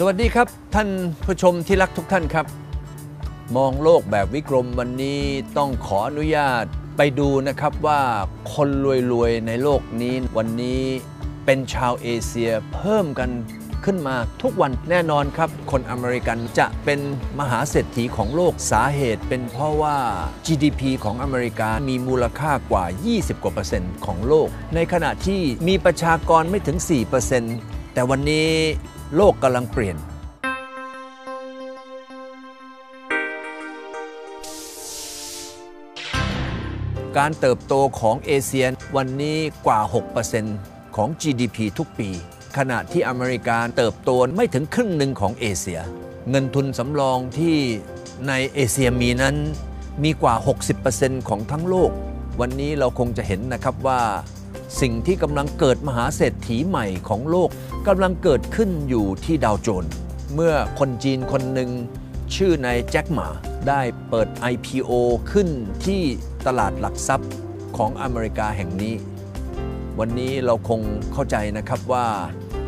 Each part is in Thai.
สวัสดีครับท่านผู้ชมที่รักทุกท่านครับ มองโลกแบบวิกรมวันนี้ต้องขออนุญาตไปดูนะครับว่าคนรวยๆในโลกนี้ วันนี้เป็นชาวเอเชียเพิ่มกันขึ้นมาทุกวันแน่นอนครับ คนอเมริกันจะเป็นมหาเศรษฐีของโลกสาเหตุ เป็นเพราะว่า GDP ของอเมริกามีมูลค่ากว่า 20 กว่าเปอร์เซ็นต์ของโลก ในขณะที่มีประชากรไม่ถึง 4%แต่วันนี้ โลกกำลังเปลี่ยน การเติบโตของเอเชียวันนี้กว่า 6%ของ GDP ทุกปี ขณะที่อเมริกาเติบโตไม่ถึงครึ่งหนึ่งของเอเชีย เงินทุนสำรองที่ในเอเชียมีนั้นมีกว่า 60%ของทั้งโลก วันนี้เราคงจะเห็นนะครับว่า สิ่งที่กำลังเกิดมหาเศรษฐีใหม่ของโลกกำลังเกิดขึ้นอยู่ที่ดาวโจนส์เมื่อคนจีนคนหนึ่งชื่อนายแจ็คหมาได้เปิด IPO ขึ้นที่ตลาดหลักทรัพย์ของอเมริกาแห่งนี้ วันนี้เราคงเข้าใจนะครับว่า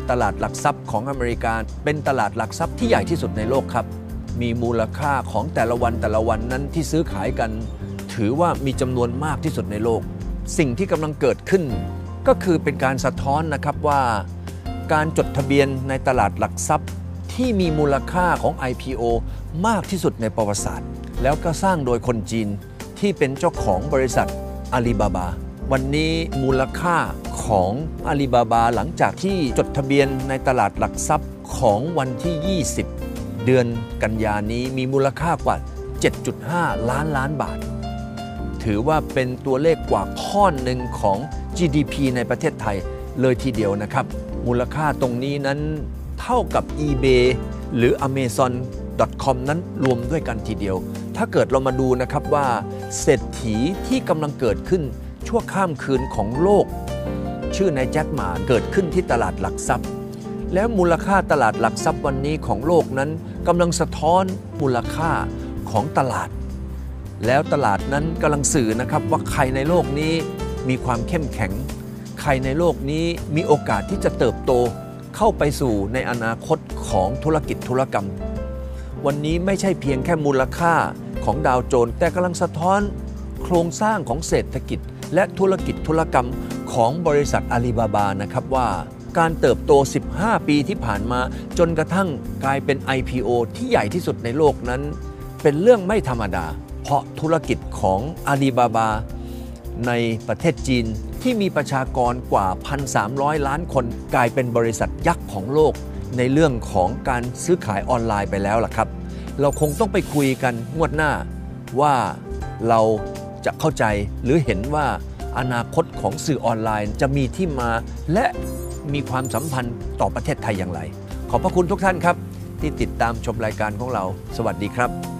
ตลาดหลักทรัพย์ของอเมริกาเป็นตลาดหลักทรัพย์ที่ใหญ่ที่สุดในโลกครับ มีมูลค่าของแต่ละวันแต่ละวันนั้นที่ซื้อขายกัน ถือว่ามีจำนวนมากที่สุดในโลก สิ่งที่กำลังเกิดขึ้น ก็คือเป็นการสะท้อนนะครับว่าการจดทะเบียนในตลาดหลักทรัพย์ที่มีมูลค่าของ IPO มากที่สุดในประวัติศาสตร์ แล้วก็สร้างโดยคนจีนที่เป็นเจ้าของบริษัทอาลีบาบา วันนี้มูลค่าของอาลีบาบาหลังจากที่จดทะเบียนในตลาดหลักทรัพย์ของวันที่ 20 เดือนกันยานี้มีมูลค่ากว่า 7.5 ล้านล้านบาท ถือว่าเป็นตัวเลขกว่าข้อนหนึ่งของ GDP ในประเทศไทยเลยทีเดียวนะครับ มูลค่าตรงนี้นั้นเท่ากับ eBay หรือ Amazon.com นั้นรวมด้วยกันทีเดียว ถ้าเกิดเรามาดูนะครับว่า เศรษฐีที่กำลังเกิดขึ้นชั่วข้ามคืนของโลก ชื่อนายแจ็คหมาเกิดขึ้นที่ตลาดหลักทรัพย์ แล้วมูลค่าตลาดหลักทรัพย์วันนี้ของโลกนั้นกำลังสะท้อนมูลค่าของตลาด แล้วตลาดนั้นกำลังสื่อนะครับว่าใครในโลกนี้มีความเข้มแข็ง ใครในโลกนี้มีโอกาสที่จะเติบโตเข้าไปสู่ในอนาคตของธุรกิจธุรกรรม วันนี้ไม่ใช่เพียงแค่มูลค่าของดาวโจนส์แต่กำลังสะท้อนโครงสร้างของเศรษฐกิจ และธุรกิจธุรกรรมของบริษัทอาลีบาบานะครับว่าการเติบโต 15 ปีที่ผ่านมา จนกระทั่งกลายเป็น IPO ที่ใหญ่ที่สุดในโลกนั้น เป็นเรื่องไม่ธรรมดา เพราะธุรกิจของอาลีบาบา ในประเทศจีนที่มีประชากรกว่า 1,300 ล้านคนกลายเป็นบริษัทยักษ์ของโลก ในเรื่องของการซื้อขายออนไลน์ไปแล้วล่ะครับ เราคงต้องไปคุยกันงวดหน้าว่าเราจะเข้าใจหรือเห็นว่าอนาคตของสื่อออนไลน์จะมีที่มา และมีความสัมพันธ์ต่อประเทศไทยอย่างไร ขอบพระคุณทุกท่านครับ ที่ติดตามชมรายการของเรา สวัสดีครับ